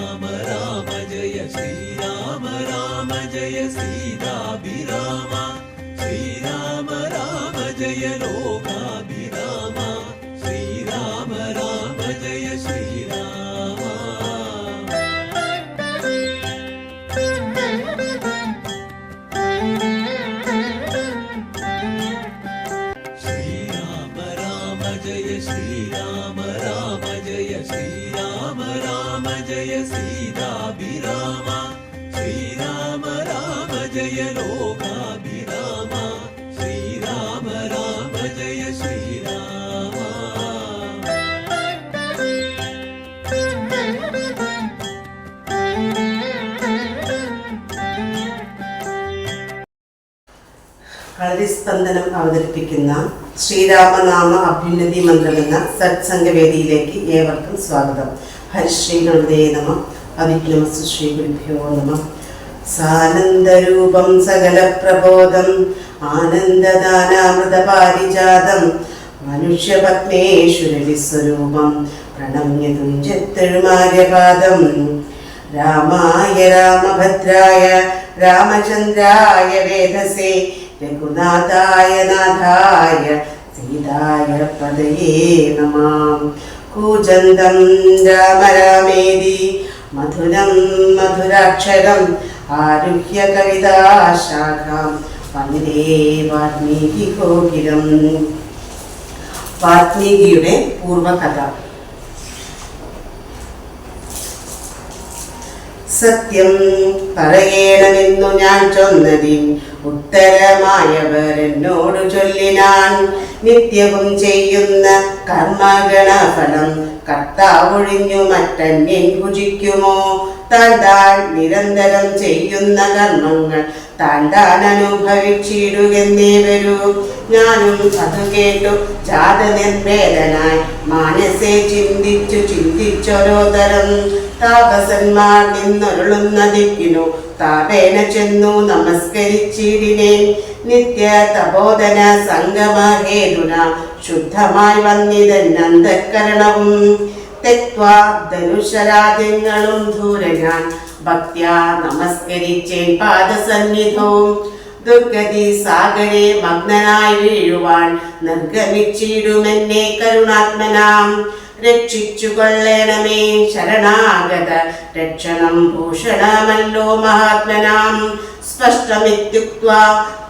ராம ராம ஜெய ஸ்ரீராம ராம ஜெய சீதாபிராமா. ஸ்ரீராம ராம ஜெய லோகாபிராமா. ஸ்ரீராம ராம ஜெய ஸ்ரீராமா. ஸ்ரீராம ராம ஜெய ஸ்ரீராம ராம ஜெய ஸ்ரீ സീതാഭിരാമ ശ്രീരാമ രാമ ജയ ലോകാഭിരാമ ശ്രീരാമ രാമ ജയ ശ്രീരാമ. കളരിസ്പന്ദനം അവതരിപ്പിക്കുന്ന ശ്രീരാമനാമ അഭ്യുന്നതി മന്ത്രം എന്ന സത്സംഗവേദിയിലേക്ക് ഏവർക്കും സ്വാഗതം. ഹരിശ്രീ ഗണപതേ നമ. അവിഘ്നമസ്തു ശ്രീ ഗുരുഭ്യോ നമ. സാനന്ദരൂപം സകല പ്രബോധം ആനന്ദദാനാമൃത പാരിജാതം മനുഷ്യപത്മേശ്വരവിസ്വരൂപം. പ്രണമ്യതും തുഞ്ചത്തെഴുമാര്യപാദം രാമായ രാമഭദ്രായ രാമചന്ദ്രായ വേദസേ. രഘുനാഥായ നാഥായ സീതായ പദയേ നമാം. കൂജന്തം രാമ രാമേതി മധുരം മധുരാക്ഷരം ആരുഹ്യ കവിതാശാഖാം വന്ദേ വാൽമീകി ഗോകിരം വാൽമീകിയുടെ പൂർവകഥ സത്യം പറയണമെന്നു ഞാൻ ചൊന്നതിൻ ഉത്തരമായവർ ചൊല്ലിനാൻ നിത്യവും ചെയ്യുന്ന കർമ്മഗണഫലം. കർത്താവൊഴിഞ്ഞു മറ്റന്യൻ ഭുജിക്കുമോ? താൻ നിരന്തരം ചെയ്യുന്ന കർമ്മങ്ങൾ താൻ അനുഭവിച്ചിടുകെന്നേ വരൂ. ഞാനും അത് കേട്ടു. ജാത മാനസെ ചിന്തിച്ചു ചിന്തിച്ചോരോതരം താപസന്മാർ നിന്നൊരുളുന്ന ദിക്കിനു താപേന ചെന്നു നമസ്കരിച്ചിടിനെ നിത്യ തപോധന സംഗമഹേതുന ശുദ്ധമായി വന്നിതൻ തെക്വാ ധനുഷരാജ്യങ്ങളും ഭക്ത്യാ നമസ്കരിച്ചേൻ പാദസന്നിധവും ദുർഗതി സാഗരെ മഗ്നനായി വീഴുവാൻ നിർഗമിച്ചിടുമെന്നെ കരുണാത്മനാം। രക്ഷിച്ചു കൊള്ളണമേ ശരണാഗത രക്ഷണം ഭൂഷണമല്ലോ മഹാത്മനാം। സ്പഷ്ടമിത്യുക്വാ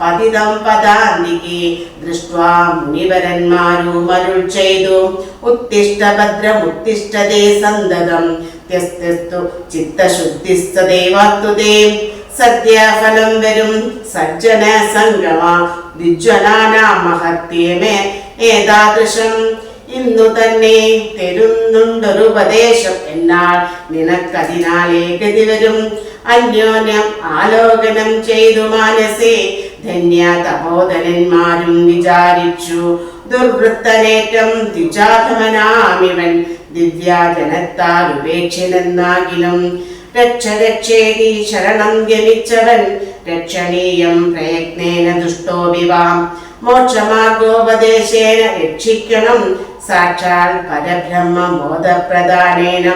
പതിതം പദാന്തികെ ദൃഷ്ട്വാ മുനിവരന്മാരും അരുൾ ചെയ്തു। ഉത്തിഷ്ട സന്തതം ത്യസ്തസ്തു ചിത്തശുദ്ധിസ്തദേവാത്തുതേ സദ്യഫലം വരും. സജ്ജന സംഗമ. വിജ്വനാനാ മഹത്യമേ ഏതാദൃശം. ഇന്നു തന്നെ തരുന്നുണ്ടൊരു ഉപദേശം. എന്നാൽ നിനക്കതിനാലേ ഗതി വരും. അന്യോന്യം ആലോകനം ചെയ്തു മാനസേ. ധന്യ തപോധനന്മാരും വിചാരിച്ചു. ദുർവൃത്തനേറ്റം ദ്വിജാധമനാമിവൻ ദിവ്യാജനത്താൽ ഉപേക്ഷിനെന്നാകിലും രക്ഷ രക്ഷേതി ശരണം ഗമിച്ചവൻ രക്ഷണീയം പ്രയത്നേന ദുഷ്ടോപിവാം മോക്ഷമാർഗോപദേശേന രക്ഷിക്കണം. സാക്ഷാൽ പരബ്രഹ്മ ബോധപ്രദാനേന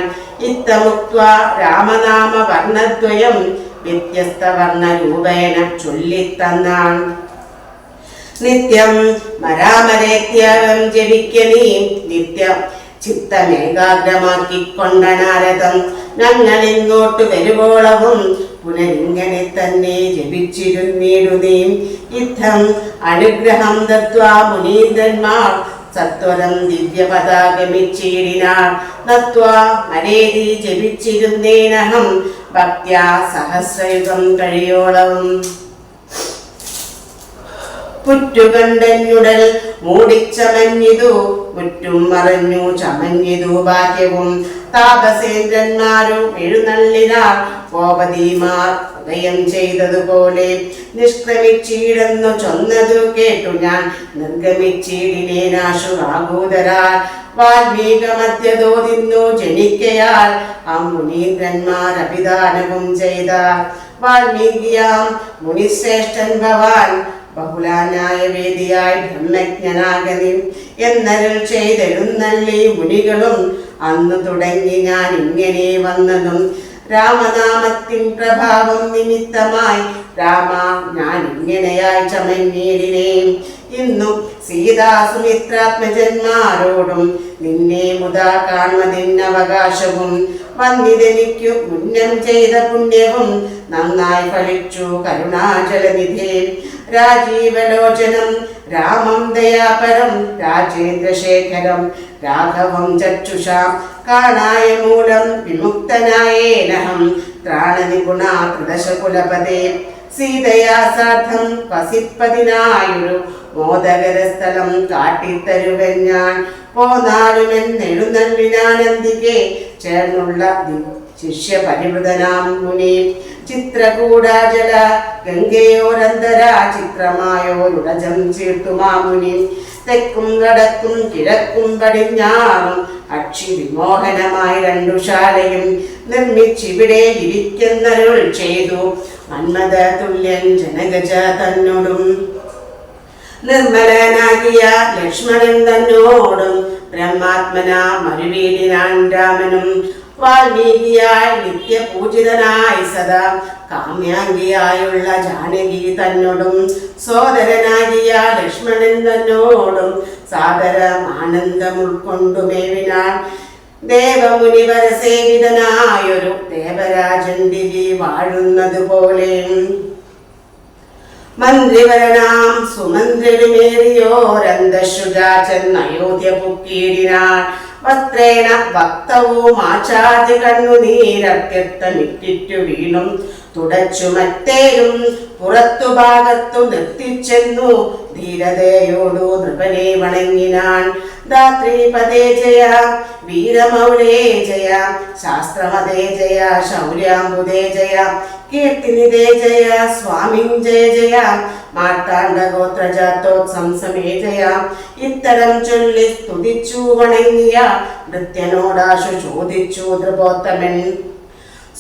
ഇത്തമുക്വാ രാമനാമ വർണദ്വയം വ്യത്യസ്ത വർണരൂപേണ ചൊല്ലിത്തന്നാൻ നിത്യം മരാമരേത്യാഗം ജപിക്ക നീ നിത്യം ചിത്തമേകാഗ്രമാക്കിക്കൊണ്ട നാരദം ഞങ്ങൾ ഇങ്ങോട്ട് വരുവോളവും പുനരിങ്ങനെ തന്നെ ജപിച്ചിരുന്നിടുന്നേം. ഇത്തം അനുഗ്രഹം ദത്വാ മുനീന്ദ്രന്മാർ. സത്വരം ദിവ്യപദാഗമിച്ചിടിനാർ നത്വാ മരേതി ജപിച്ചിരുന്നേനഹം. ഭക്ത്യാ സഹസ്രയുഗം കഴിയോളവും. പുറ്റുകണ്ടഞ്ഞുടൽ മൂടിച്ചമഞ്ഞിതു മുറ്റും മറഞ്ഞു ചമഞ്ഞിതു ഭാഗ്യവും. താപസേന്ദ്രന്മാരും എഴുന്നള്ളിനാർ ഗോപതിമാർ ഉദയം ചെയ്തതുപോലെ നിഷ്ക്രമിച്ചീടെന്നു ചൊന്നതു കേട്ടു ഞാൻ. നിർഗമിച്ചിടിനേനാശു ആകൂതരാൽ വാൽമീക മധ്യതോതിന്നു ജനിക്കയാൽ ആ മുനീന്ദ്രന്മാർ അഭിദാനവും ചെയ്ത. വാൽമീകിയാം മുനിശ്രേഷ്ഠൻ ഭവാൻ ബഹുലാനായ വേദിയായി ബ്രഹ്മജ്ഞനാഗതി എന്നരുൾ ചെയ്തെഴുന്നള്ളി മുനികളും. അന്ന് തുടങ്ങി ഞാൻ ഇങ്ങനെ വന്നതും രാമനാമത്തിൻ പ്രഭാവം നിമിത്തമായി. രാമ ഞാൻ ഇങ്ങനെയായി ചമഞ്ഞേരിനെ ഇന്നും സീതാസുമിത്രാത്മജന്മാരോടും നിന്നെ മുതാ കാണുന്നതിനവകാശവും വന്നിതെനിക്കു മുന്നം ചെയ്ത പുണ്യവും നന്നായി ഫലിച്ചു കരുണാചലനിധേ. രാജീവലോചനം രാമം ദയാപരം രാജേന്ദ്രശേഖരം രാഘവം ചക്ഷുഷാം കാണായ മൂലം വിമുക്തനായേനഹം ത്രാണനിഗുണ ത്രിദശകുലപദേ സീതയാ സാധം വസിപ്പതിനായൊരു മോദകരസ്ഥലം കാട്ടിത്തരുവൻ ഞാൻ. പോന്നാലുമെന്നെഴുന്നള്ളിനാനന്ദികെ ചേർന്നുള്ള ദി- ശിഷ്യ പരിവൃതനാം മുനി ചിത്രകൂടാജല ഗംഗയോരന്തര ചിത്രമായോരുടജം ചീർത്തുമാമുനി തെക്കും വടക്കും കിഴക്കും പടിഞ്ഞാറും അക്ഷി വിമോഹനമായി രണ്ടു ശാലയും നിർമ്മിച്ചിവിടെ ഇരിക്കുന്നരുൾ ചെയ്തു. മന്മത തുല്യൻ ജനഗജ തന്നോടും നിർമ്മലനാകിയ ലക്ഷ്മണൻ തന്നോടും ബ്രഹ്മാത്മന മരുവീടിനാൻ രാമനും വാൽമീകിയായി നിത്യപൂജിതനായി സദാ കാമ്യാംഗിയായുള്ള ജാനകി തന്നോടും സോദരനാകിയ ലക്ഷ്മണൻ തന്നോടും സാദരം ആനന്ദം ഉൾക്കൊണ്ടുമേവിനാൻ ദേവമുനിവര സേവിതനായൊരു ദേവരാജൻ ദിവി വാഴുന്നത് പോലെ മന്ത്രിവരനാം സുമന്ത്രിമേറിയോരന്തശുജാചൻ അയോധ്യ പുക്കീടിനാൾ വസ്ത്രേണ ഭക്തവും ആചാതി കണ്ണുനീരത്യക്തമിട്ടിറ്റു വീണും തുടച്ചു മറ്റേരും പുറത്തു ഭാഗത്തു നിർത്തിച്ചെന്നു ധീരതയോടു നൃപനെ വണങ്ങിനാൻ ധാത്രീപദേ ജയ. വീരമൗലേ ജയ ശാസ്ത്രമതേ ജയ ശൗര്യാംബുദേ ജയ കീർത്തിനിതേ ജയ സ്വാമിൻ ജയ ജയ മാർത്താണ്ഡ ഗോത്രജാത്തോത്സംസമേ ജയ. ഇത്തരം ചൊല്ലി സ്തുതിച്ചു വണങ്ങിയ നൃത്യനോടാശു ചോദിച്ചു ദ്രപോത്തമൻ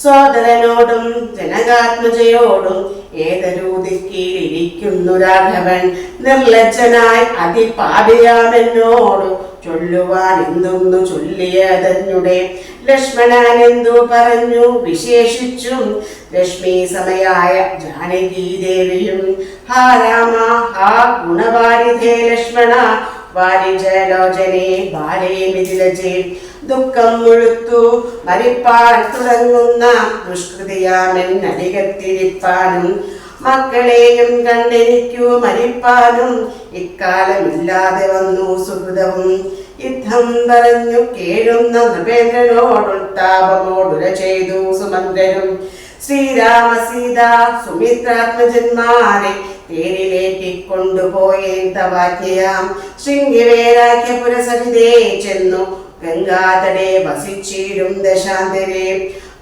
സോദരനോടും ജനകാത്മജയോടും ഏതരൂതിക്കീഴിരിക്കുന്നു രാഘവൻ. നിർലജ്ജനായി അതിപാപിയാമെന്നോടു ചൊല്ലുവാൻ എന്തൊന്നു ചൊല്ലിയതഞ്ഞുടെ ലക്ഷ്മണൻ എന്തു പറഞ്ഞു? വിശേഷിച്ചും ലക്ഷ്മി സമയായ ജാനകി ദേവിയും ഹാ രാമ ഹാ ഗുണവാരിധേ ലക്ഷ്മണ വാരിജലോചനെ ബാലേ ദുഃഖം മുഴുത്തു മരിപ്പാൻ തുടങ്ങുന്ന ദുഷ്കൃതിയാമെൻ അടികത്തിരിപ്പാനും മക്കളെയും കണ്ടെനിക്കു മരിപ്പാനും ഇക്കാലമില്ലാതെ വന്നു സുഹൃതവും. യുദ്ധം പറഞ്ഞു കേഴുന്ന നൃപേന്ദ്രനോടുത്താപമോടുര ചെയ്തു സുമന്ത്രനും. ശ്രീരാമ സീത സുമിത്രാത്മജന്മാരെ തേരിലേറ്റിക്കൊണ്ടുപോയേന്തവാക്യയാം ശൃംഗിവേരാഖ്യ പുരസവിതേ ചെന്നു ഗംഗാതടേ വസിച്ചിരും ദശാന്തരെ.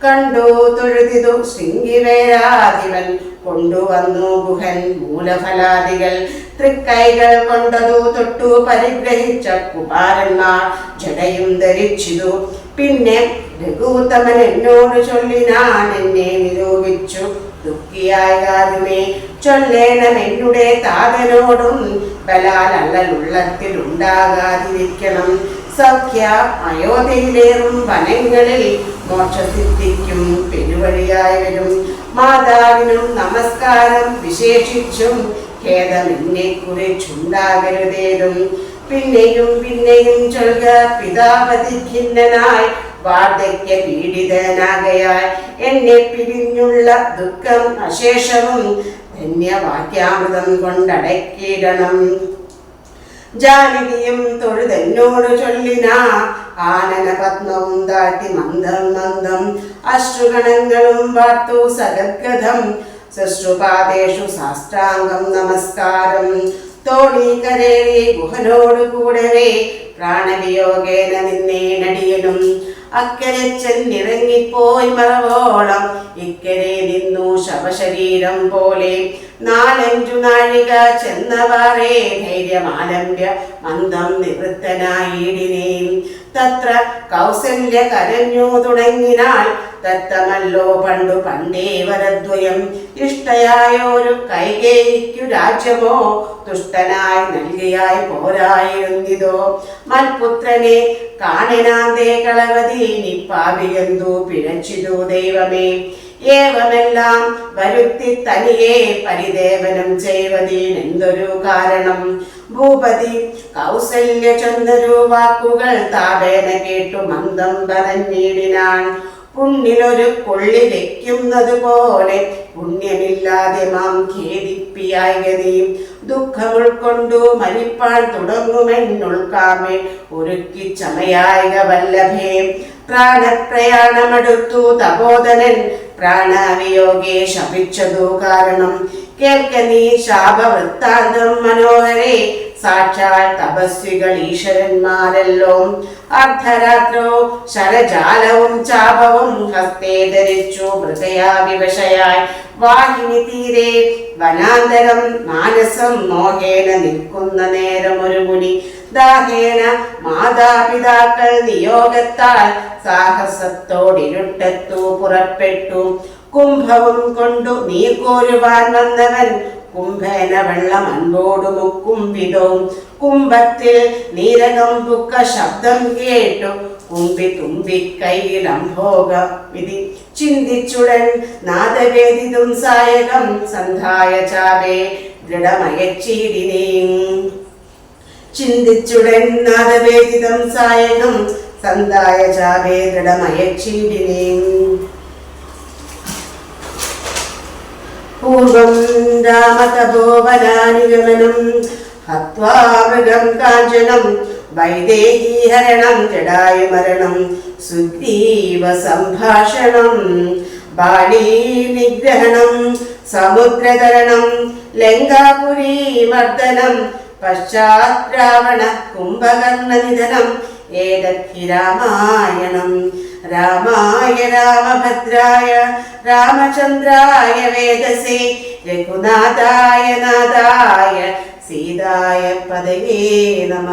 കണ്ടു തൊഴുതിതു ശൃംഗിവേരാധിപൻ. കൊണ്ടുവന്നു ഗുഹൻ മൂലഫലാദികൾ. തൃക്കൈകൾ കൊണ്ടതു തൊട്ടു പരിഗ്രഹിച്ച കുമാരന്മാർ. ജടയും ധരിച്ചിതു. പിന്നെ രഘുത്തമൻ എന്നോട് ചൊല്ലിനാൻ എന്നെ നിരൂപിച്ചു. ദുഃഖിയായാലുമേ ചൊല്ലേണം എന്നുടെ താതനോടും. ബലാലല്ലുള്ളത്തിൽ ഉണ്ടാകാതിരിക്കണം. സഖ്യ അയോധ്യയിലേറും വനങ്ങളിൽ മോക്ഷസിദ്ധിക്കും പെരുവഴിയായി വരും. മാതാവിനും നമസ്കാരം വിശേഷിച്ചും ഖേദമെന്നെ കുറിച്ചുണ്ടാകരുതേതും. പിന്നെയും പിന്നെയും ചൊൽക പിതാപതി ഖിന്നനായി വാർദ്ധക്യ പീഡിതനാകയാൽ എന്നെ പിരിഞ്ഞുള്ള ദുഃഖം അശേഷവും ധന്യവാക്യാമൃതം കൊണ്ടടക്കിയിടണം ജാനകിയും തൊഴുതെന്നോട് ചൊല്ലിന. ആനന പത്മവും താട്ടി മന്ദം മന്ദം. അശ്രുഗണങ്ങളും വാർത്തു സഗദ്ഗതം സൃഷ്ടുപാദേഷു സാഷ്ടാംഗം നമസ്കാരം. തോണീകരേറി ഗുഹനോട് കൂടവേ. പ്രാണവിയോഗേന നിന്നെ നടിയനും. അക്കരെ ചെന്നിറങ്ങിപ്പോയി മറവോളം. ഇക്കരെ നിന്നു ശവശരീരം പോലെ നാലഞ്ചു നാഴിക ചെന്നവാറേ ധൈര്യമാലംബ്യ മന്ദം നിവൃത്തനായിടിനേം തത്ര കൗസല്യ കരഞ്ഞു തുടങ്ങിനാൾ ദത്തമല്ലോ പണ്ടു പണ്ടേ വരദ്വയം. ഇഷ്ടയായൊരു കൈകേയിക്കു രാജ്യമോ തുഷ്ടനായി നൽകിയായി പോരായിരുന്നിതോ. മൽപുത്രനെ കാണിനാന്തേ കളവതി നിപ്പാവിയന്തു പിഴച്ചിതു ദൈവമേ. ഏവമെല്ലാം വരുത്തി തനിയെ പരിദേവനം ചെയ്വതീനെന്തൊരു കാരണം? ഭൂപതി കൗസല്യ ചൊന്നൊരു വാക്കുകൾ താപേന കേട്ടു മന്ദം പറഞ്ഞിടിനാൻ പുണ്ണിലൊരു കൊള്ളി വെക്കുന്നത് പോലെ പുണ്യമില്ലാതെ മാം ഖേദിപ്പിയായി ഗതിയും ദുഃഖമുൾക്കൊണ്ടു മരിപ്പാൻ തുടങ്ങുമെന്നുൾക്കാമേ ഒരുക്കി ചമയായിക വല്ലഭേ പ്രാണപ്രയാണമെടുത്തു തപോധനൻ. പ്രാണവിയോഗേ ശപിച്ചതു കാരണം. കേൾക്ക നീ ശാപവൃത്താന്തം മനോഹരേ. സാക്ഷാൽ തപസ്വികൾ ഈശ്വരന്മാരല്ലോ. അർദ്ധരാത്രോ ശരജാലവും ചാപവും ഹസ്തേ ധരിച്ചു ഹൃദയാ വിവശയായി വാഹിനി തീരെ വനാന്തരം മാനസം മോഹേന നിൽക്കുന്ന നേരം ഒരു മുനി ദാഹേന മാതാപിതാക്കൾ നിയോഗത്താൽ സാഹസത്തോടിരുട്ടത്തു പുറപ്പെട്ടു. കുംഭവും കൊണ്ടു നീ കോരുവാൻ വന്നവൻ കുംഭേന വെള്ളം അൻപോടു മുക്കും വിധവും. കുംഭത്തിൽ നീരകം പുക്ക ശബ്ദം കേട്ടു. കുമ്പി തുമ്പി കയ്യിൽ അംഭോഗ വിധി. ചിന്തിച്ചുടൻ നാദവേദിതും സായകം സന്ധായ ചാവേ ദൃഢമയച്ചീടിനേം ചിന്തിച്ചുടൻ നാദവേദിതം സായകം സന്തായ ചാവേ ദൃഢമയച്ചീടിനേം പൂർവം രാമതപോവനാനുഗമനം ഹത്വാ മൃഗം കാഞ്ചനം വൈദേഹീഹരണം ജടായുമരണം സുഗ്രീവ സംഭാഷണം ബാലീ സമുദ്രതരണം ലങ്കാപുരീ മർദ്ദനം പശ്ചാത് രാവണ കുംഭകർണ നിധനം ഏതദ്ധി രാമായണം? രാമായ രാമഭദ്രായ രാമചന്ദ്രായ വേദസേ. രഘുനാഥായ നാഥായ സീതായ പദയേ നമ.